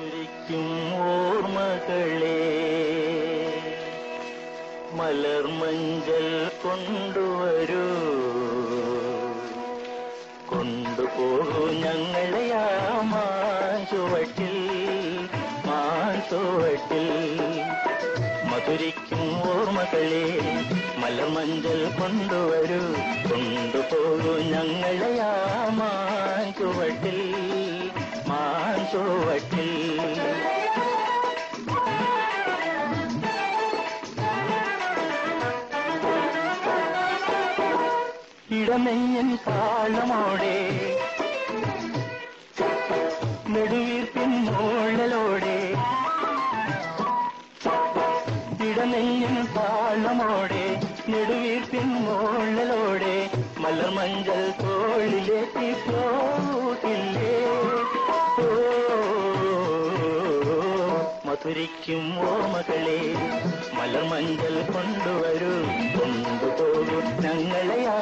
തുരിക്കും ഓർമ്മകളെ. മലർമഞ്ചൽ കൊണ്ടുവരൂ. കൊണ്ടുപോകൂ ഞങ്ങളെ ആ മാഞ്ചുവട്ടിൽ മാഞ്ചുവട്ടിൽ മധുരിക്കും ഓർമ്മകളെ മലമഞ്ചൽ കൊണ്ടുവരൂ. കൊണ്ടുപോകൂ ഞങ്ങളെ ആ മാഞ്ചുവട്ടിൽ മാഞ്ചുവട്ടിൽ ഇടമെയ്യൻ താളമോടെ നെടുവീർപ്പിൻ മോളലോടെ ഇടനെയ്യൻ താളമോടെ നെടുവീർപ്പിൻ മോളലോടെ മലമഞ്ചൽ തോളിലേക്ക് പോകില്ലേ മധുരിക്കും മകളെ മലമഞ്ചൽ കൊണ്ടുവരൂ. കൊണ്ടുപോകും ഞങ്ങളെ ആ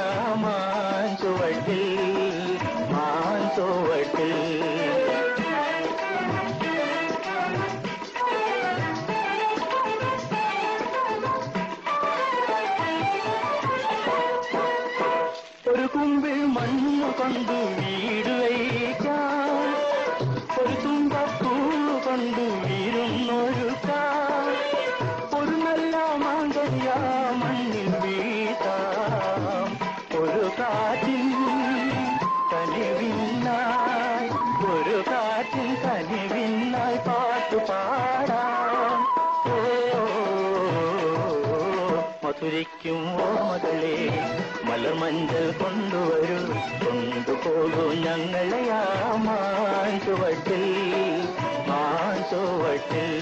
ഒരു കുമ്പിൽ മണ്ണു കൊണ്ട് വീട് കാറ്റിൻ കനിവിന്നായി പാട്ടു പാടാം. ഓ മധുരിക്കും ഓർമ്മകളെ മലമഞ്ചൽ കൊണ്ടുവരൂ. കൊണ്ടുപോകൂ ഞങ്ങളെ ആ മാഞ്ചുവട്ടിൽ മാഞ്ചുവട്ടിൽ